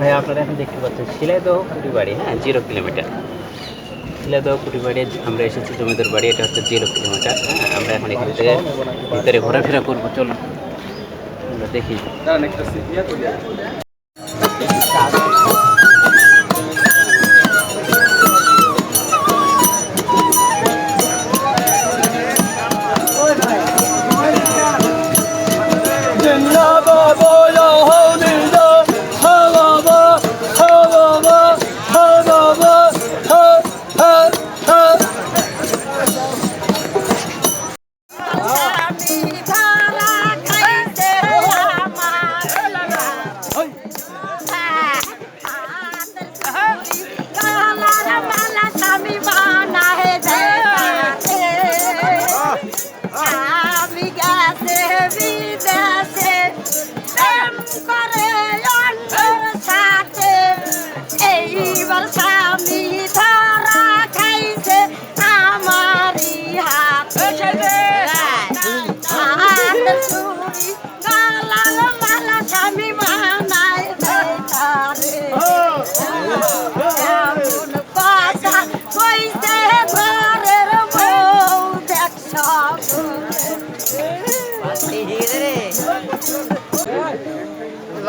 ভাই আপনারা এখন দেখতে পাচ্ছেন শিলাইদহ কুটিবাড়ি হ্যাঁ জিরো কিলোমিটার। শিলাদহ কুটিবাড়ি আমরা এসেছি জমিদার বাড়ি এটা হচ্ছে জিরো কিলোমিটার। হ্যাঁ আমরা এখন এখান থেকে ভিতরে ঘোরাফেরা করব চলুন। আমরা দেখি।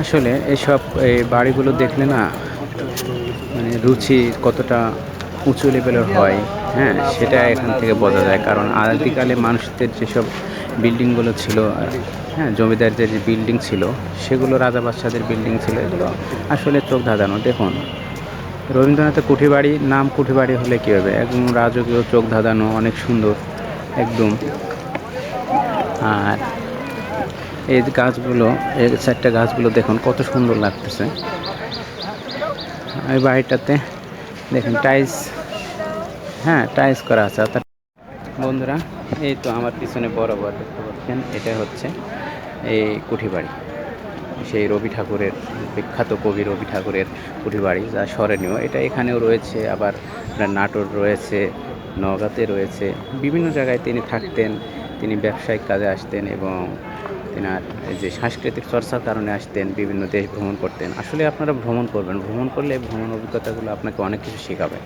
আসলে এসব এই বাড়িগুলো দেখলে না মানে রুচি কতটা উঁচু লেভেলের হয় হ্যাঁ সেটা এখান থেকে বোঝা যায়। কারণ আদিকালে মানুষদের যেসব বিল্ডিংগুলো ছিল হ্যাঁ জমিদারদের যে বিল্ডিং ছিল, সেগুলো রাজা বাদশাদের বিল্ডিং ছিল, এগুলো আসলে চোখ ধাঁধানো। দেখুন, রবীন্দ্রনাথের কুঠিবাড়ি, নাম কুঠিবাড়ি হলে কী হবে? একদম রাজকীয় চোখ ধাঁধানো, অনেক সুন্দর, একদম। আর এই গাছগুলো, এই চারটা গাছগুলো দেখুন, কত সুন্দর লাগতেছে। এই বাড়িটাতে, দেখুন, টাইলস হ্যাঁ টাইলস করা আছে। বন্ধুরা, এই তো আমার পিছনে বরাবর দেখতে পাচ্ছেন, এটা হচ্ছে এই কুঠিবাড়ি। সেই রবি ঠাকুরের, বিখ্যাত কবি রবি ঠাকুরের কুঠিবাড়ি, যা স্মরণীয়। এটা এখানেও রয়েছে, আবার নাটোর রয়েছে, নওগাঁতে রয়েছে। বিভিন্ন জায়গায় তিনি থাকতেন, তিনি ব্যবসায়িক কাজে আসতেন এবং তেনার যে সাংস্কৃতিক চর্চার কারণে আসতেন, বিভিন্ন দেশ ভ্রমণ করতেন। আসলে আপনারা ভ্রমণ করবেন, ভ্রমণ করলে ভ্রমণ অভিজ্ঞতাগুলো আপনাকে অনেক কিছু শেখাবে।